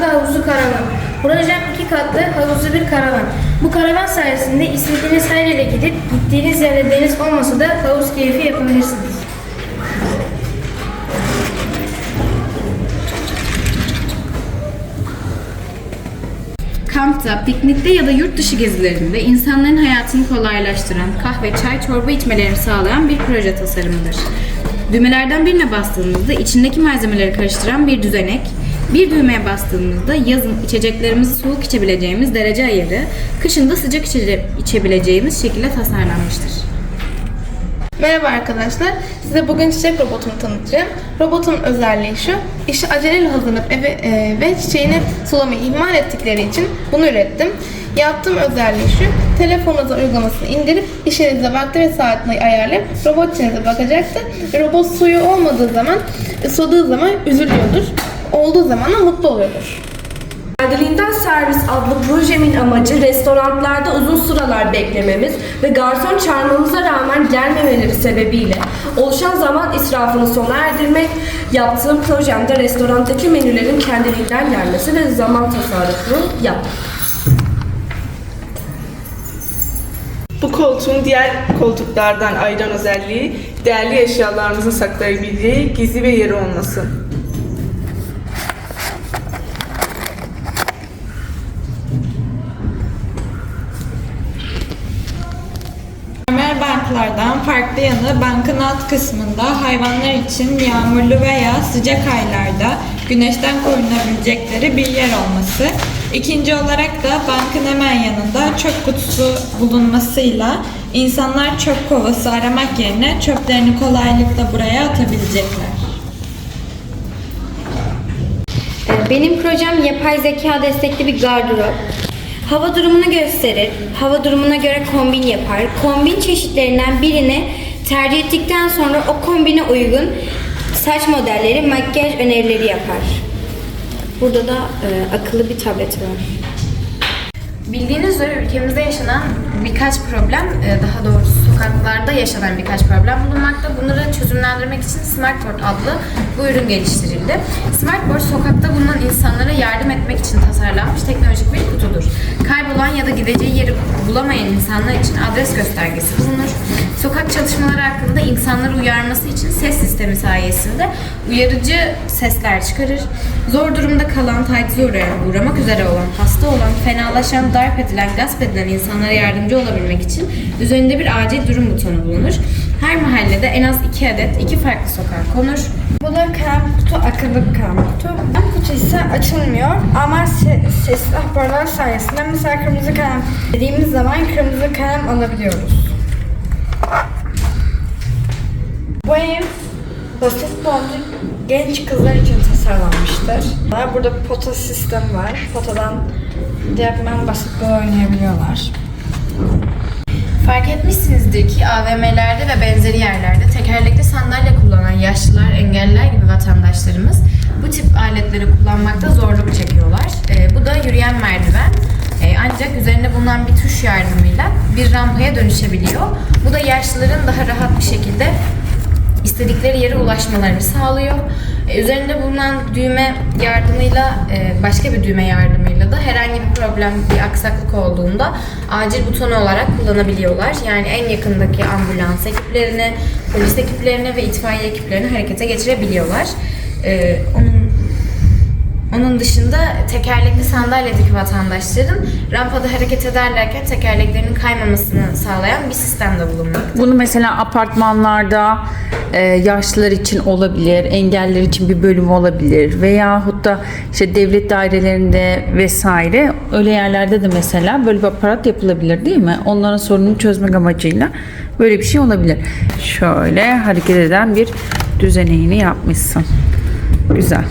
adı Havuzlu Karavan. Projem iki katlı havuzlu bir karavan. Bu karavan sayesinde istediğiniz her yere gidip gittiğiniz yerde deniz olmasa da havuz keyfi yapabilirsiniz. Kampta, piknikte ya da yurt dışı gezilerinde insanların hayatını kolaylaştıran, kahve, çay, çorba içmelerini sağlayan bir proje tasarımıdır. Düğmelerden birine bastığımızda içindeki malzemeleri karıştıran bir düzenek, bir düğmeye bastığımızda yazın içeceklerimizi soğuk içebileceğimiz derece ayarı, kışın da sıcak içece- içebileceğimiz şekilde tasarlanmıştır. Merhaba arkadaşlar. Size bugün çiçek robotumu tanıtacağım. Robotun özelliği şu. işi aceleyle hazırlanıp eve, e, ve çiçeğini sulamayı ihmal ettikleri için bunu ürettim. Yaptığım özelliği şu. Telefonunuza uygulamasını indirip işinize vakti ve saatini ayarlayıp robot içinize bakacaktır. Ve Robot suyu olmadığı zaman, suladığı zaman üzülüyordur. Olduğu zaman da mutlu oluyordur. Kendiliğinden servis adlı projemin amacı restoranlarda uzun sıralar beklememiz ve garson çağırmamıza rağmen gelmemeleri sebebiyle oluşan zaman israfını sona erdirmek. Yaptığım projemde restorandaki menülerin kendiliğinden gelmesi ve zaman tasarrufunu yapmak. Bu koltuğun diğer koltuklardan ayıran özelliği değerli eşyalarımızın saklayabildiği gizli bir yeri olması. Mermer banklardan farklı yanı bankın alt kısmında hayvanlar için yağmurlu veya sıcak aylarda güneşten korunabilecekleri bir yer olması. İkinci olarak da bankın hemen yanında çöp kutusu bulunmasıyla insanlar çöp kovası aramak yerine çöplerini kolaylıkla buraya atabilecekler. Ee, Benim projem yapay zeka destekli bir gardırop. Hava durumunu gösterir. Hava durumuna göre kombin yapar. Kombin çeşitlerinden birini tercih ettikten sonra o kombine uygun saç modelleri, makyaj önerileri yapar. Burada da e, akıllı bir tablet var. Bildiğiniz üzere ülkemizde yaşanan birkaç problem, e, daha doğrusu sokaklarda yaşanan birkaç problem bulunmakta. Bunları çözümlendirmek için Smartboard adlı bu ürün geliştirildi. Smartboard sokakta bulunan insanlara yardım etmek için tasarlanmış teknolojik. Kaybolan ya da gideceği yeri bulamayan insanlar için adres göstergesi bulunur. Sokak çalışmaları hakkında insanları uyarması için ses sistemi sayesinde uyarıcı sesler çıkarır. Zor durumda kalan, tacize uğramak üzere olan, hasta olan, fenalaşan, darp edilen, gasp edilen insanlara yardımcı olabilmek için üzerinde bir acil durum butonu bulunur. Her mahallede en az iki adet, iki farklı sokağa konur. Bu da kalem kutu, akıllı bir kalem kutu. Kalem kutu ise açılmıyor ama se- sesli hoparlör sayesinde mesela kırmızı kalem dediğimiz zaman kırmızı kalem alabiliyoruz. Bu ev basit boncuk genç kızlar için tasarlanmıştır. Burada pota sistem var. Potadan direktmen basketbol oynayabiliyorlar. Fark etmişsinizdir ki AVM'lerde ve benzeri yerlerde tekerlekli sandalye kullanan yaşlılar, engelliler gibi vatandaşlarımız bu tip aletleri kullanmakta zorluk çekiyorlar. Ee, bu da yürüyen merdiven. Ee, ancak üzerinde bulunan bir tuş yardımıyla bir rampaya dönüşebiliyor. Bu da yaşlıların daha rahat bir şekilde istedikleri yere ulaşmalarını sağlıyor. Ee, üzerinde bulunan düğme yardımıyla e, başka bir düğme yardımıyla da herhangi bir problem, bir aksaklık olduğunda acil butonu olarak kullanabiliyorlar. Yani en yakındaki ambulans ekiplerini, polis ekiplerini ve itfaiye ekiplerini harekete geçirebiliyorlar. Ee, onun dışında tekerlekli sandalyedeki vatandaşların rampada hareket ederlerken tekerleklerinin kaymamasını sağlayan bir sistem de bulunmakta. Bunu mesela apartmanlarda e, yaşlılar için olabilir, engelliler için bir bölüm olabilir veyahut da işte devlet dairelerinde vesaire öyle yerlerde de mesela böyle bir aparat yapılabilir değil mi? Onların sorununu çözmek amacıyla böyle bir şey olabilir. Şöyle hareket eden bir düzeneğini yapmışsın. Güzel.